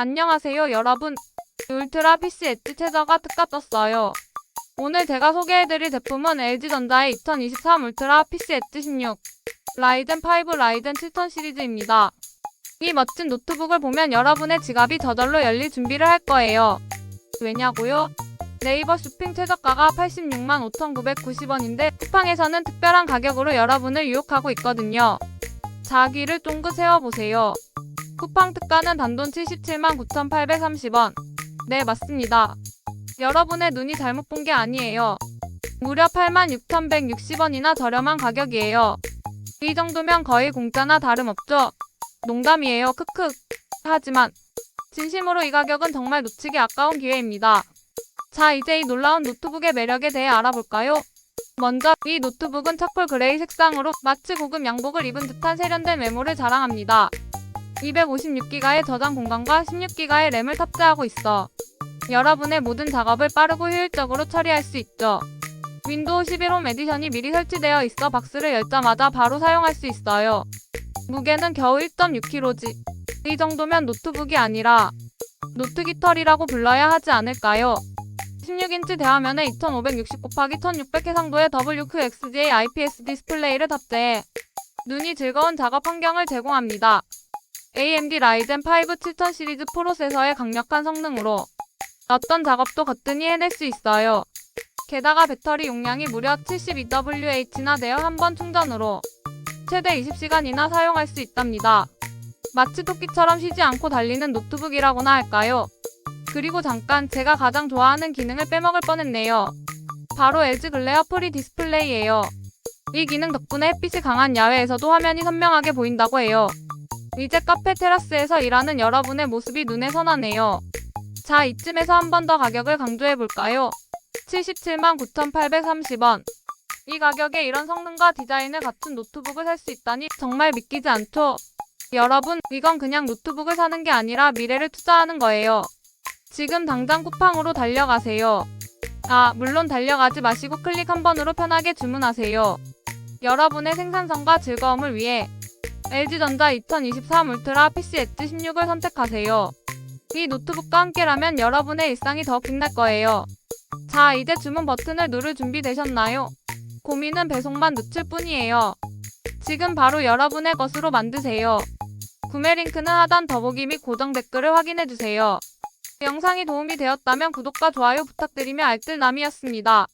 안녕하세요 여러분. 울트라 PC 엣지 최저가 특가 떴어요. 오늘 제가 소개해드릴 제품은 LG전자의 2023 울트라 PC 엣지 16 라이젠 5 라이젠 7000 시리즈입니다. 이 멋진 노트북을 보면 여러분의 지갑이 저절로 열릴 준비를 할 거예요. 왜냐고요? 네이버 쇼핑 최저가가 86만 5,990원인데 쿠팡에서는 특별한 가격으로 여러분을 유혹하고 있거든요. 자 귀를 쫑긋 세워보세요 쿠팡 특가는 단돈 77만 9,830원. 네, 맞습니다. 여러분의 눈이 잘못 본 게 아니에요. 무려 8만 6,160원이나 저렴한 가격이에요. 이 정도면 거의 공짜나 다름없죠? 농담이에요, 크크. 하지만, 진심으로 이 가격은 정말 놓치기 아까운 기회입니다. 자, 이제 이 놀라운 노트북의 매력에 대해 알아볼까요? 먼저, 이 노트북은 척불 그레이 색상으로 마치 고급 양복을 입은 듯한 세련된 외모를 자랑합니다. 256기가의 저장 공간과 16기가의 램을 탑재하고 있어 여러분의 모든 작업을 빠르고 효율적으로 처리할 수 있죠. 윈도우 11홈 에디션이 미리 설치되어 있어 박스를 열자마자 바로 사용할 수 있어요. 무게는 겨우 1.6kg지. 이 정도면 노트북이 아니라 노트 깃털이라고 불러야 하지 않을까요? 16인치 대화면에 2560 곱하기 1600 해상도의 WQXGA IPS 디스플레이를 탑재해 눈이 즐거운 작업 환경을 제공합니다. AMD 라이젠 5 7000 시리즈 프로세서의 강력한 성능으로 어떤 작업도 거뜬히 해낼 수 있어요. 게다가 배터리 용량이 무려 72WH나 되어 한 번 충전으로 최대 20시간이나 사용할 수 있답니다. 마치 토끼처럼 쉬지 않고 달리는 노트북이라고나 할까요? 그리고 잠깐 제가 가장 좋아하는 기능을 빼먹을 뻔했네요. 바로 에즈 글레어 프리 디스플레이예요. 이 기능 덕분에 햇빛이 강한 야외에서도 화면이 선명하게 보인다고 해요. 이제 카페 테라스에서 일하는 여러분의 모습이 눈에 선하네요. 자, 이쯤에서 한 번 더 가격을 강조해 볼까요? 77만 9,830원. 이 가격에 이런 성능과 디자인을 갖춘 노트북을 살 수 있다니 정말 믿기지 않죠? 여러분, 이건 그냥 노트북을 사는 게 아니라 미래를 투자하는 거예요. 지금 당장 쿠팡으로 달려가세요. 아, 물론 달려가지 마시고 클릭 한 번으로 편하게 주문하세요. 여러분의 생산성과 즐거움을 위해 LG전자 2023 울트라 PC 엣지 16을 선택하세요. 이 노트북과 함께라면 여러분의 일상이 더 빛날 거예요. 자, 이제 주문 버튼을 누를 준비 되셨나요? 고민은 배송만 늦출 뿐이에요. 지금 바로 여러분의 것으로 만드세요. 구매 링크는 하단 더보기 및 고정 댓글을 확인해주세요. 영상이 도움이 되었다면 구독과 좋아요 부탁드리며 알뜰남이었습니다.